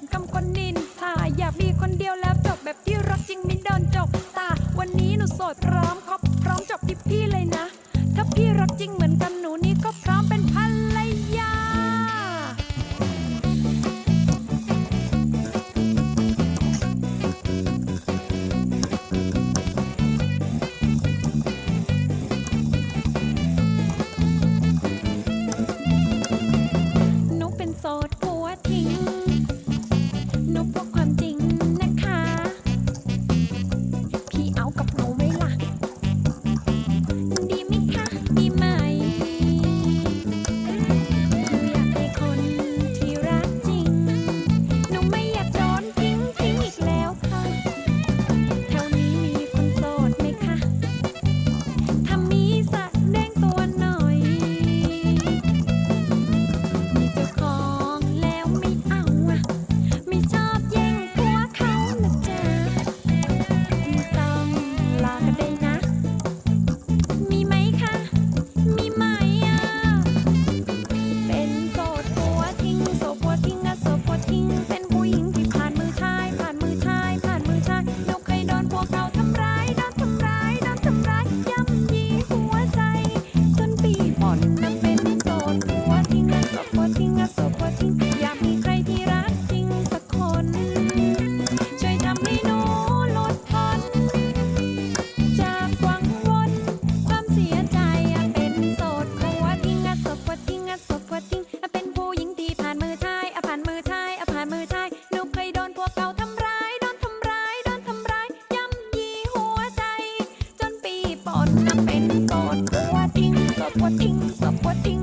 นคำคนนินทาอยากมีคนเดียวแล้วจบแบบที่รักจริงไม่โดนจบตา วันนี้หนูโสดพร้อมครบพร้อมจบที่พี่เลยนะ ถ้าพี่รักจริงเหมือนกัน what things, what.